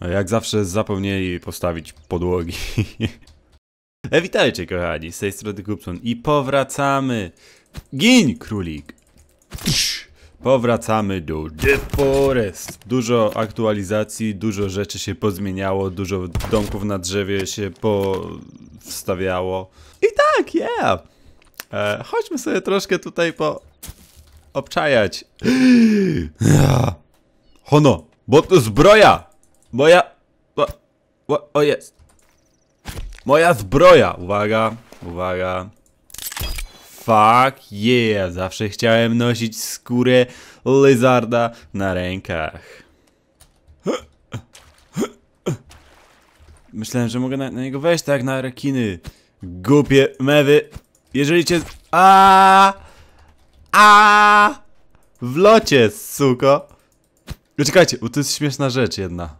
Jak zawsze zapomnieli postawić podłogi. e, witajcie kochani, z tej strony Kupson i powracamy. Gin, królik! Trz. Powracamy do The Forest. Dużo aktualizacji, dużo rzeczy się pozmieniało, dużo domków na drzewie się powstawiało. I tak, yeah! E, chodźmy sobie troszkę tutaj po... obczajać. Hono, bo to zbroja! Moja... O, o, o jest. Moja zbroja! Uwaga, uwaga. Fuck yeah! Zawsze chciałem nosić skórę lizarda na rękach. Myślałem, że mogę na, na niego wejść tak na rekiny. Głupie mewy. Jeżeli cię... A, a, W locie, suko! Czekajcie, bo to jest śmieszna rzecz jedna.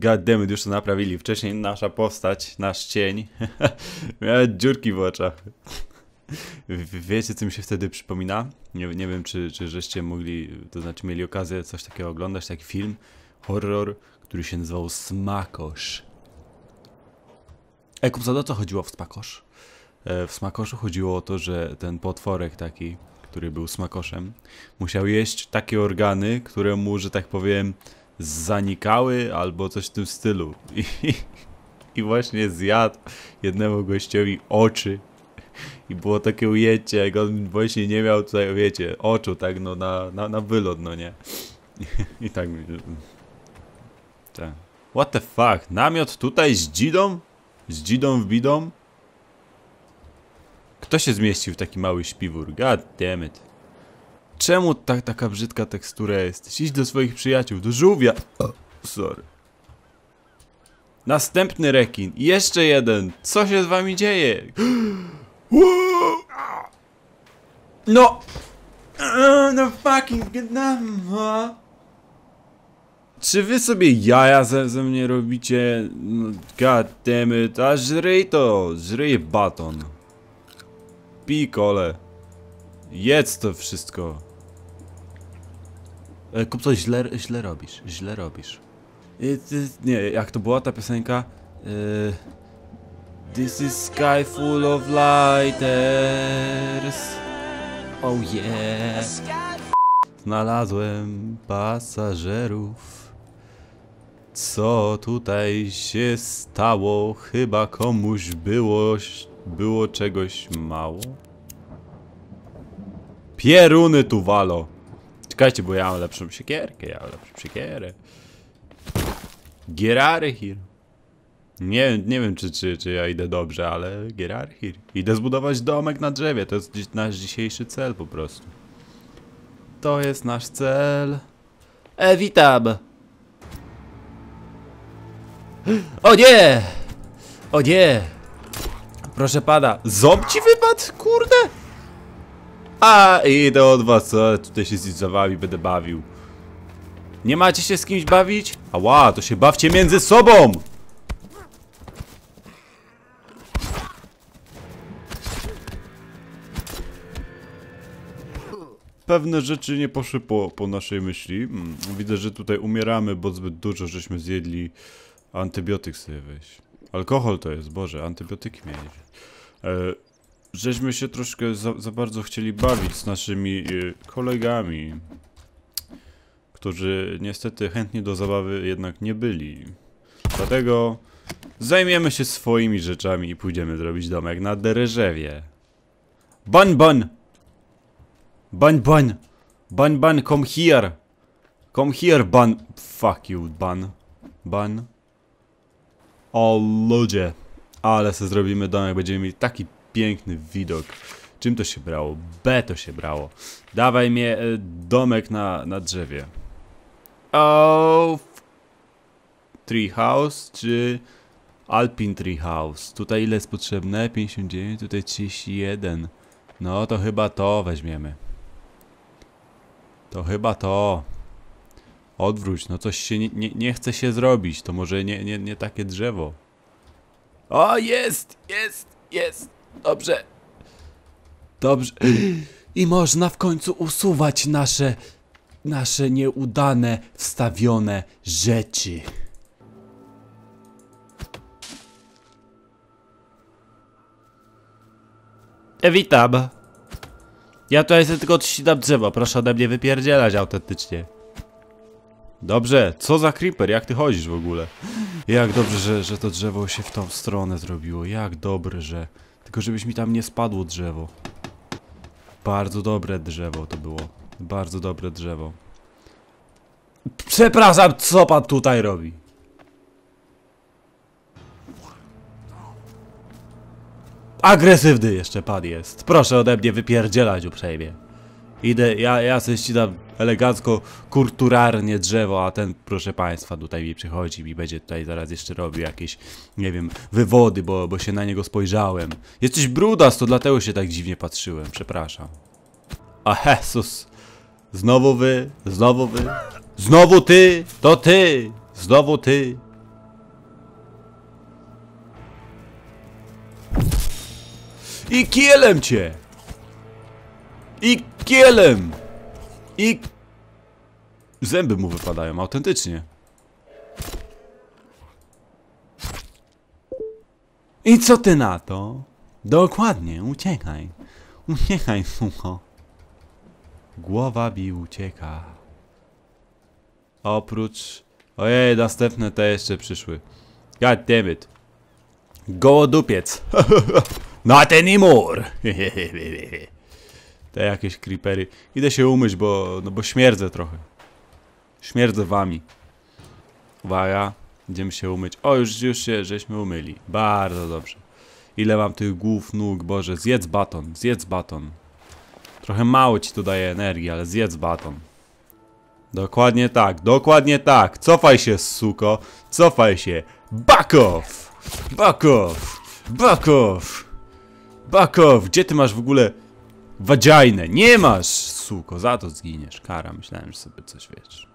God damn it, już to naprawili. Wcześniej nasza postać, nasz cień, miała dziurki w oczach. Wiecie, co mi się wtedy przypomina? Nie, nie wiem, czy, czy żeście mogli, to znaczy mieli okazję coś takiego oglądać, taki film, horror, który się nazywał Smakosz. Ej, kupca, o co chodziło w Smakosz? E, W Smakoszu chodziło o to, że ten potworek taki, który był Smakoszem, musiał jeść takie organy, które mu, że tak powiem, zanikały albo coś w tym stylu. I, i właśnie zjadł jednemu gościowi oczy. I było takie ujęcie, jak on właśnie nie miał tutaj, wiecie, oczu, tak, no, na, na, na wylot, no nie. I tak mi... Tak. What the fuck? Namiot tutaj z dzidą? Z dzidą w bidą? Kto się zmieścił w taki mały śpiwór? God damn it. Czemu tak, taka brzydka tekstura jest? Idź do swoich przyjaciół, do żółwia. Sorry. Następny rekin. Jeszcze jeden. Co się z wami dzieje? No! Eee, No fucking Vietnam! Czy wy sobie jaja ze, ze mnie robicie? No, God damn it. A żryj to! Żryj baton. Pij kole. Jedz to wszystko. E, Kupco, źle, źle robisz, źle robisz. Nie, jak to była ta piosenka? E, This is sky full of lighters. Oh yeah. Znalazłem pasażerów. Co tutaj się stało? Chyba komuś było, było czegoś mało. Pieruny tu walo. Czekajcie, bo ja mam lepszą siekierkę, ja mam lepszą siekierę. Gerary here. Nie, nie wiem, czy, czy, czy ja idę dobrze, ale Gerary here. Idę zbudować domek na drzewie, to jest nasz dzisiejszy cel po prostu. To jest nasz cel. E, witam! O nie! O nie! Proszę pana, ząb ci wypadł, kurde? A, idę od was, co? Tutaj się z wami będę bawił. Nie macie się z kimś bawić? Ała, to się bawcie między sobą! Pewne rzeczy nie poszły po, po naszej myśli. Mm, Widzę, że tutaj umieramy, bo zbyt dużo żeśmy zjedli. Antybiotyk sobie weź. Alkohol to jest, Boże, antybiotyki mieli. E, żeśmy się troszkę za, za bardzo chcieli bawić z naszymi e, kolegami, którzy niestety chętni do zabawy jednak nie byli. Dlatego zajmiemy się swoimi rzeczami i pójdziemy zrobić domek na drzewie. Bun bun! Bun bun! Bun bun, come here! Come here, bun! Fuck you, bun. Bun. O ludzie! Ale se zrobimy domek, będziemy mieli taki piękny widok. Czym to się brało? B to się brało. Dawaj mnie e, domek na, na drzewie. O, f- Tree House czy Alpine Tree House? Tutaj ile jest potrzebne? 59, tutaj 31. No to chyba to weźmiemy. To chyba to. Odwróć, no coś się nie, nie, nie chce się zrobić. To może nie, nie, nie takie drzewo. O, jest, jest, jest. Dobrze. Dobrze. I można w końcu usuwać nasze... Nasze nieudane, wstawione rzeczy. E, witam. Ja tutaj sobie tylko odcinam drzewo, proszę ode mnie wypierdzielać autentycznie. Dobrze, co za creeper, jak ty chodzisz w ogóle? Jak dobrze, że, że to drzewo się w tą stronę zrobiło, jak dobrze, że, tylko żebyś mi tam nie spadło drzewo. Bardzo dobre drzewo to było. Bardzo dobre drzewo. Przepraszam, co pan tutaj robi? Agresywny jeszcze pan jest. Proszę ode mnie wypierdzielać uprzejmie. Idę, ja, ja sobie ścinam elegancko, kulturalnie drzewo, a ten, proszę państwa, tutaj mi przychodzi i będzie tutaj zaraz jeszcze robił jakieś, nie wiem, wywody, bo, bo się na niego spojrzałem. Jesteś brudas, to dlatego się tak dziwnie patrzyłem, przepraszam. A Jezus, znowu wy, znowu wy, znowu ty, to ty, znowu ty. I kielem cię! I kielem! I... Zęby mu wypadają, autentycznie. I co ty na to? Dokładnie, uciekaj. Uciekaj, sucho. Głowa mi ucieka. Oprócz... Ojej, następne te jeszcze przyszły. God damn it. Gołodupiec. Not anymore. Te jakieś creepery. Idę się umyć, bo, no bo śmierdzę trochę. Śmierdzę wami. Uwaga, idziemy się umyć. O, już, już się żeśmy umyli. Bardzo dobrze. Ile mam tych głów, nóg, Boże. Zjedz baton, zjedz baton. Trochę mało ci tu daje energii, ale zjedz baton. Dokładnie tak, dokładnie tak. Cofaj się, suko. Cofaj się. Back off! Back off! Back off! Back off! Gdzie ty masz w ogóle wadziajne? Nie masz, suko. Za to zginiesz. Kara, myślałem, że sobie coś wiesz.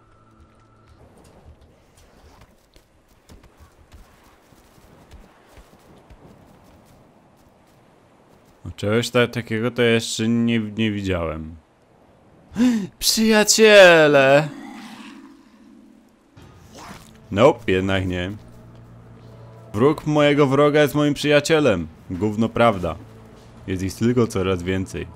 No, Czegoś ta, takiego to jeszcze nie, nie widziałem. Przyjaciele! Nope, jednak nie. Wróg mojego wroga jest moim przyjacielem. Gówno prawda. Jest ich tylko coraz więcej.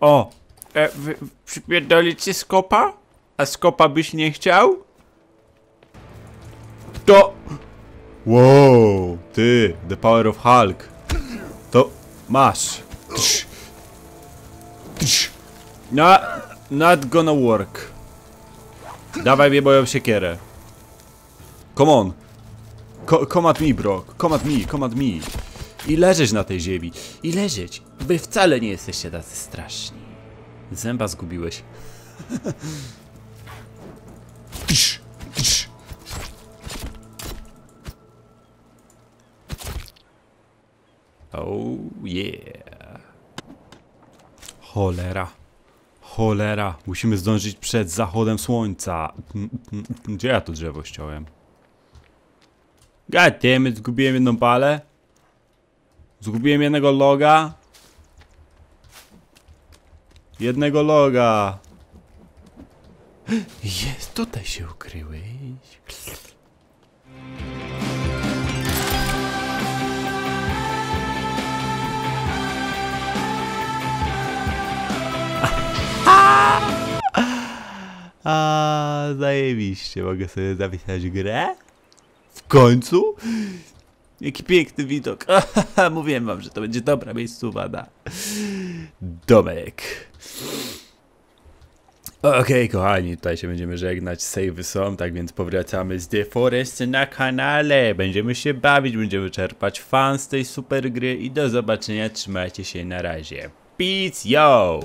O! E, wy, przypierdolicie skopa? A skopa byś nie chciał? To... Wow! Ty, the power of Hulk. To masz. Tsz. Tsz. Not, not gonna work. Dawaj mnie moją siekierę. Come on. Co come at me, bro. Come at me, come at me. I leżeć na tej ziemi. I leżeć. Wy wcale nie jesteście tacy straszni. Zęba zgubiłeś. Oh yeah. Cholera. Cholera. Musimy zdążyć przed zachodem słońca. Gdzie ja to drzewo ściąłem? God damn it, zgubiłem jedną palę. Zgubiłem jednego loga. Jednego loga. Jest, tutaj się ukryłeś. A zajebiście, mogę sobie zapisać grę? W końcu? Jaki piękny widok. Mówiłem wam, że to będzie dobra miejscowa na domek. Okej, kochani, tutaj się będziemy żegnać. Savey są, tak więc powracamy z The Forest na kanale. Będziemy się bawić, będziemy czerpać fan z tej super gry i do zobaczenia. Trzymajcie się, na razie. Peace, yo!